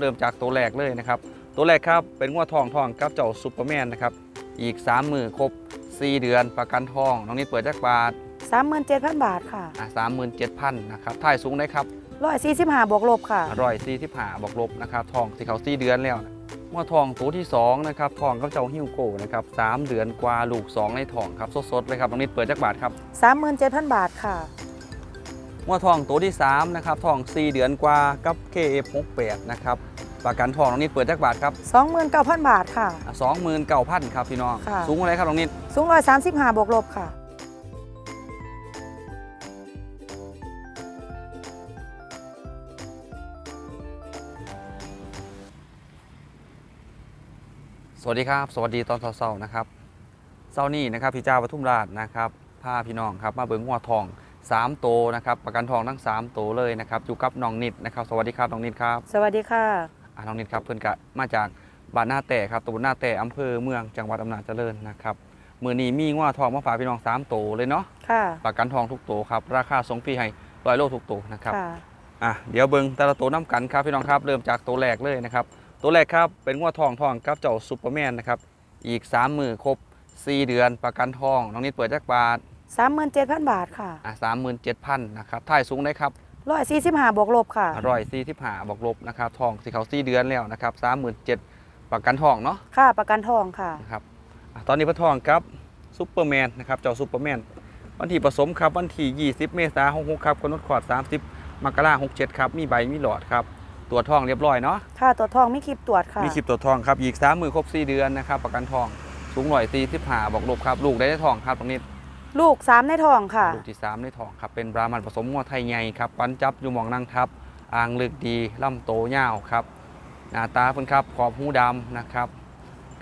เริ่มจากตัวแรกเลยนะครับ ตัวแรกครับเป็นงวดทองทองกับเจ้าซูเปอร์แมนนะครับ อีก3มือครบ 4 เดือนประกันทอง น้องนิดเปิดจากบาท37,000 บาทค่ะอะสามหมื่นเจ็ดพันนะครับถ่ายสูงได้ครับ145บวกลบค่ะอร่อยซีที่ผ่าบอกลบนะครับทองที่เขา4เดือนแล้วนะงวดทองตัวที่2นะครับทองกับเจ้าฮิวโก้นะครับสามเดือนกว่าลูก2ในทองครับสดๆเลยครับน้องนิดเปิดจากบาทครับ 37,000 บาทค่ะ งวดทองตัวที่3นะครับทอง 4 เดือนกว่ากับ KF68 นะครับประกันทองน้องนิดเปิดจากบาทครับ29,000 บาทค่ะสองหมื่นเก้าพันครับพี่น้องค่ะ สูงอะไรครับน้องนิดสูง135บวกลบค่ะ สวัสดีครับ สวัสดีตอนเช้าๆนะครับเช้านี้นะครับพี่เจ้าปทุมราชนะครับพาพี่น้องครับมาเบิ้งหัวทอง 3โตวนะครับประกันทองทั้ง3โตวเลยนะครับอยู่กับน้องนิดนะครับสวัสดีครับน้องนิดครับสวัสดีค่ะอ่าน้องนิดครับเพื่อนกะมาจากบ้านหน้าแต่ครับตำบลหน้าแต่อำเภอเมืองจังหวัดอำนาจเจริญนะครับมือนี้มีงัวทองมาฝากพี่น้อง3โตวเลยเนาะค่ะประกันทองทุกโตวครับราคาส่งฟรีให้ร้อยโลทุกโตวนะครับค่ะอะเดี๋ยวเบิ้งแต่ละตัวน้ำกันครับพี่น้องครับเริ่มจากตัวแรกเลยนะครับตัวแรกครับเป็นงัวทองทองกับเจ้าซูเปอร์แมนนะครับอีก3มือครบ4 เดือนประกันทองน้องนิดเปิดจากบาท 37,000บาทค่ะอะสามหมื่นเจ็ดพันนะครับถ่ายสูงได้ครับ145บวกลบค่ะอร่อยซีที่ผ่าบอกลบนะครับทองสีเขาสี่เดือนแล้วนะครับสามหมื่นเจ็ดประกันทองเนาะค่ะประกันทองค่ะนะครับอะตอนนี้พระทองครับซูเปอร์แมนนะครับเจ้าซูเปอร์แมนวันที่ผสมครับวันที่ 20 เมษายน66ครับกำหนดขอด 30มกราคม67ครับมีใบมีหลอดครับตัวจทองเรียบร้อยเนาะค่ะตัวทองมีคลิปตรวจค่ะมีคลิปตัวทองครับอีกสามมือครบสี่เดือนนะครับประกันทองสูงหน่อยตีที่ผ่าบอกลบครับลูกได้ได้ทองครับตรงนี้ ลูก3ในทองค่ะ ลูกที่สามได้ทองครับเป็นบรามันผสมงัวไทยใหญ่ครับปันจับอยู่หมองนั่งทับอ่างลึกดีลำโตยาวครับหน้าตาเพิ่นครับขอบหูดำนะครับ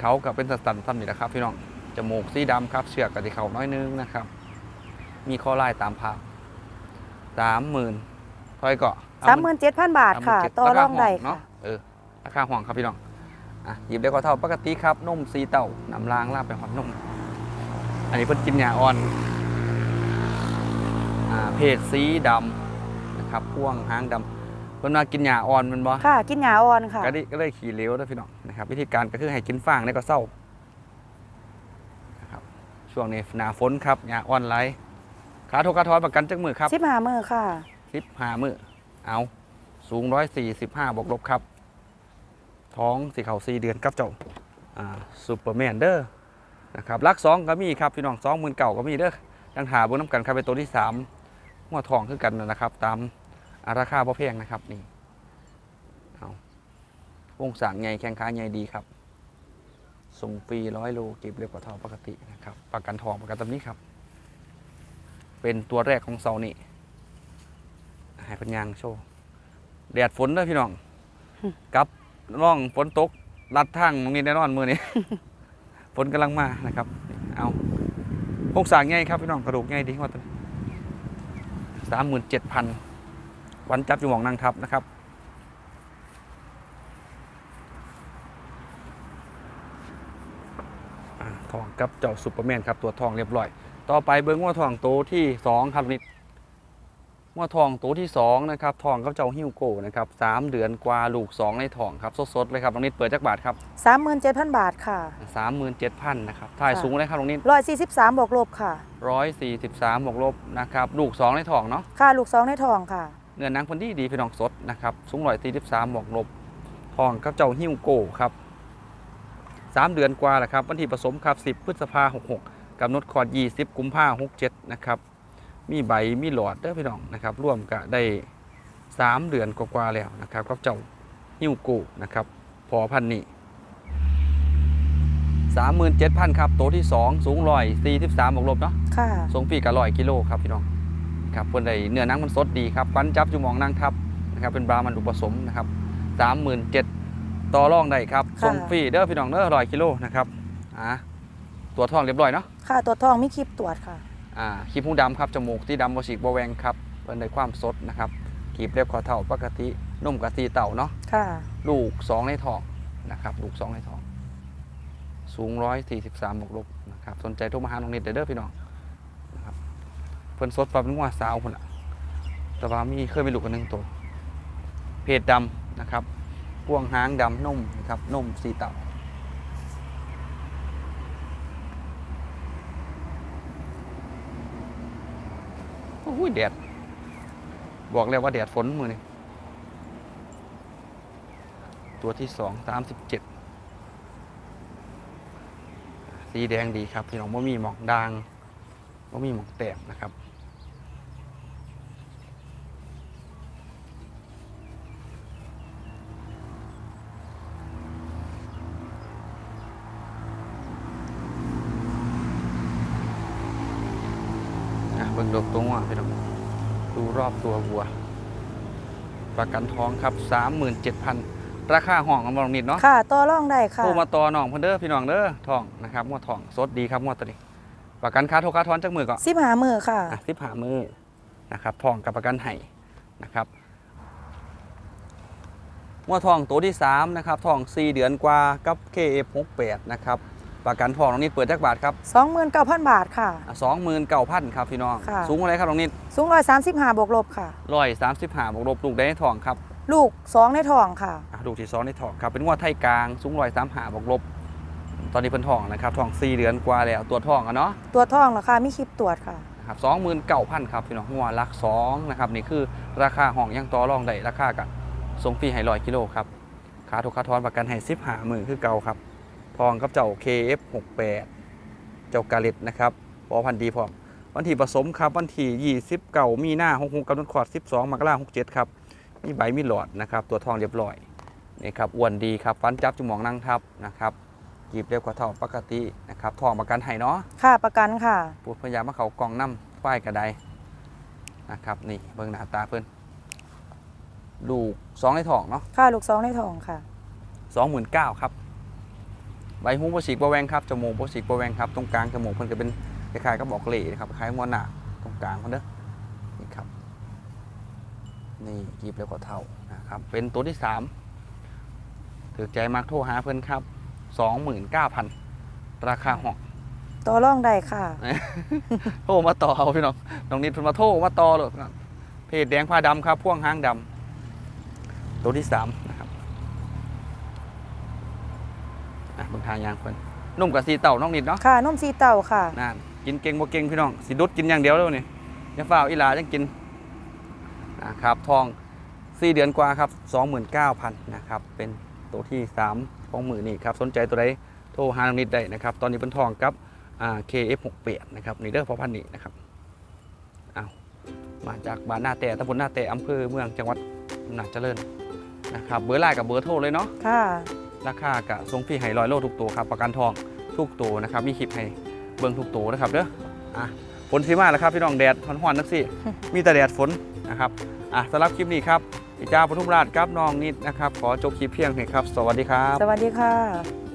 เขากับเป็นสันๆซ้ำนี่แหละครับ พี่น้องจมูกสีดำครับเชือกกับที่เขาน้อยนึงนะครับ มีข้อลายตามภาพสามหมื่นเท่าไหร่ก็37,000บาทค่ะ37,000ต่อรองได้ราคาห้เนาะค่ะเออราคาห่วงครับพี่น้องอะหยิบได้ก็เท่าปกติครับนมสีเต่านำล้างลาบไปหอดนม อันนี้เพิ่นกินยาอ่อนอ่าเพศสีดำนะครับพ่วงหางดำเพิ่นมากินยาอ่อนแมันบ่ค่ะ กินหยาอ่อนค่ะก็ได้ก็เลยขี่เหลวด้วยพี่น้องนะครับ วิธีการก็คือให้กินฟางแล้วก็เศร้านะครับช่วงนี้หน้าฝนครับยาอ่อนไหลขาโทกขาทอยประกันจักมือครับ15มื้อค่ะสิบห้ามือเอาสูงร้อยสี่สิบห้าบวกลบครับ ท้องสีเขาสี่เดือนกับเจ้าอ่าซูเปอร์แมนเดอร์ นะครับลักสองก็มีครับพี่น้องสองหมื่นเก่าก็มีเด้อยังหาเบนน้ำกันครับเป็นตัวที่สามหัวทองคือกันนะครับ ตามอ่าราคาพอแพงนะครับนี่เอาวงสางใหญ่แข้งขาใหญ่ดีครับส่งฟรีร้อยโลเก็บเร็วกว่าทองปกตินะครับประกันทองประกันตำนี้ครับ เป็นตัวแรกของเซานี่ให้เพันยางโชว์แดดฝนเด้อพี่น้องกับร่องฝนตกลัดทางตรงนี้แน่นอนมือนี้ ฝนกำลังมานะครับ เอาโครงสร้างใหญ่ครับพี่น้องกระดูกใหญ่ดีว่าตัวสามหมื่นเจ็ดพันวันจับอยู่หมองนางทับนะครับทองกับเจ้าซูเปอร์แมนครับตัวทองเรียบร้อย ต่อไปเบิ้งว่าทองโตที่สองครับนี่ ว่าทองตัวที่2นะครับทองกับเจ้าฮิวโก้นะครับสามเดือนกว่าลูก 2 ในทองครับสดๆเลยครับตรงนี้เปิดจักบาทครับ37,000 บาทค่ะ 37,000นะครับถ่ายค่ะสูงเลยครับตรงนี้143บวกลบค่ะ143บวกลบนะครับลูก 2 ในทองเนาะค่ะลูก 2 ในทองค่ะเนื้อหนังคนดีดีพี่น้องสดนะครับสูง143บวกลบทองกับเจ้าฮิวโก้ครับสามเดือนกว่าแหละครับวันที่ผสมครับ 10 พฤษภา66กำหนดคลอด20 กุมภา67นะครับ มีใบมีหลอดเด้อพี่น้องนะครับร่วมกับได้ 3 เดือนกว่าๆแล้วนะครับกับเจ้าฮิวโก้นะครับพอพันธุ์นี้สามหมื่นเจ็ดพันครับตัวที่สองสูงร้อยสี่สิบสามบวกลบเนาะค่ะทรงปีกกับร้อยกิโลครับพี่น้องครับเพื่อนได้เนื้อหนังมันสดดีครับฟันจับอยู่หมองนางทับนะครับเป็นบรามันดุผสมนะครับสามหมื่นเจ็ดต่อรองได้ครับค่ะทรงฟรีเด้อพี่น้องเด้อร้อยกิโลนะครับอ่าตัวทองเรียบร้อยเนาะค่ะ ตัวทองมีคลิปตรวจค่ะ อ่าขีบหูดำครับจมูกที่ดำบฉีกบแวงครับเพิ่นได้ความสดนะครับขีบเรียบคอเท่าปกตินุ่มกะตีเต่าเนาะค่ะ ลูก2ในทองนะครับลูก2ในทอง สูง143บวกลบนะครับสนใจโทรมาหาน้องนิดเด้อพี่น้องนะครับเพิ่นสดฟ้าเป็นว่าสาวคนละแต่ว่ามีเคยมีลูกกันหนึ่งตัวเพจดำนะครับพวงหางดำนุ่มนะครับนุ่มสีเต่าโอ้ยแดด บอกเลยว่าแดดฝนมือนี่ตัวที่สองสามสิบเจ็ดสีแดงดีครับ พี่น้องว่ามีหมอกดางว่ามีหมอกแตกนะครับ อะ เบิ่งดกตัวงัวพี่น้องดูรอบตัววัว ประกันท้องครับ 37,000 ราคาห้องของบองนิดเนาะค่ะต่อรองได้ค่ะโทรมาต่อน้องเพิ่นเด้อพี่น้องเด้อทองนะครับงวดทองสดดีครับงวดตัวนี้ ประกันค่าโทรค่าถอนจากมือก่อนสิบหามือค่ะอะสิบหามือนะครับทองกับประกันให้นะครับงวดทองตัวที่3นะครับทอง 4 เดือนกว่ากับ KF68 นะครับ ประกันทองน้องนิดเปิดจักบาทครับสองหมื่นเก้าพันบาทค่ะ สองหมื่นเก้าพันครับพี่น้อง ค่ะ สูงอะไรครับน้องนิดสูงร้อยสามสิบห้าบวกลบค่ะ ร้อยสามสิบห้าบวกลบลูกได้ในทองครับลูกสองในทองค่ะ อะลูกที่สองในทองครับเป็นงวดไทยกลางสูงร้อยสามหาบวกลบ ตอนนี้เพิ่นทองนะครับทองสี่เดือนกว่าแล้วตัวทองอะเนาะ ตัวทองราคามีคลิปตรวจค่ะ นะครับสองหมื่นเก้าพันครับพี่น้องงวดลักสองนะครับนี่คือราคาห้องยังต่อรองได้ราคากันส่งฟรีให้ร้อยกิโลครับค่าถูกค่าทอนประกันให้สิบหาหมื่นคือเก่าครับ ทองกับเจ้า KF68 เจ้ากาลิตนะครับพอพันธุ์ดีพร้อมวันที่ผสมครับวันที่20เก่ามีหน้า6 6กำหนดขอด 12มกราคม67ครับมีใบมีหลอดนะครับตัวทองเรียบร้อยนี่ครับอ้วนดีครับฟันจับจุหมองนั่งทับนะครับหยิบเร็วกว่าเท่าปกตินะครับทองประกันให้เนาะค่ะประกันค่ะปูดพยายามมาเขากองน้ำฝ้ายกระไดนะครับนี่เบิ่งหน้าตาเพิ่นลูกสองในทองเนาะค่ะลูกสองในทองค่ะสองหมื่นเก้าครับ ใบหูบ่ฉีกบ่แหวงครับจมูกบ่ฉีกบ่แหวงครับตรงกลางจมูกเพิ่นก็เป็นคล้ายๆก็บอกเล่นะครับคล้ายหัวหนาตรงกลางเพิ่นเด้อนี่ครับนี่กีบแล้วก็เท่านะครับเป็นตัวที่3ถือใจมากโทรหาเพิ่นครับ 29,000 ราคาหอกต่อร่องได้ค่ะโทรมาต่อเอาพี่น้องน้องนิดเพิ่นมาโทรมาต่อเลยเพจแดงผ้าดำครับพ่วงหางดำตัวที่3 อะเบางทางยางเพิ่นนุ่มกับสีเต่าน้องนิดเนาะค่ะนมซีเต่าค่ะนั่นกินเก่งบ่เก่งพี่น้องสิดุดกินอย่างเดียวแล้วนี่อย่าฝ้าวอีหลาจังกินนะครับทองสี่เดือนกว่าครับ29,000นะครับเป็นตัวที่สามของมือนี่ครับสนใจตัวใดโทรหาน้องนิดได้นะครับตอนนี้เป็นทองกับอ่า KF68 นะครับนี่เด้อพอพันนี่นะครับเอามาจากบ้านหน้าแต่ตำบลหน้าแต่อำเภอเมืองจังหวัดอำนาจเจริญนะครับเบอร์ไลน์กับเบอร์โทรเลยเนาะค่ะ ราคากับทรงฟรีไฮร้อยโลทุกตัวครับประกันทองทุกตัวนะครับมีคลิปให้เบิ่งทุกตัวนะครับเด้ออะฝนสีมาแล้วครับพี่น้องแดดฮ้อนๆนักสิมีแต่แดดฝนนะครับอะสำหรับคลิปนี้ครับพี่จ้าปทุมราชครับน้องนิดนะครับ ขอจบคลิปเพียงเท่านี้ครับ สวัสดีครับ สวัสดีค่ะ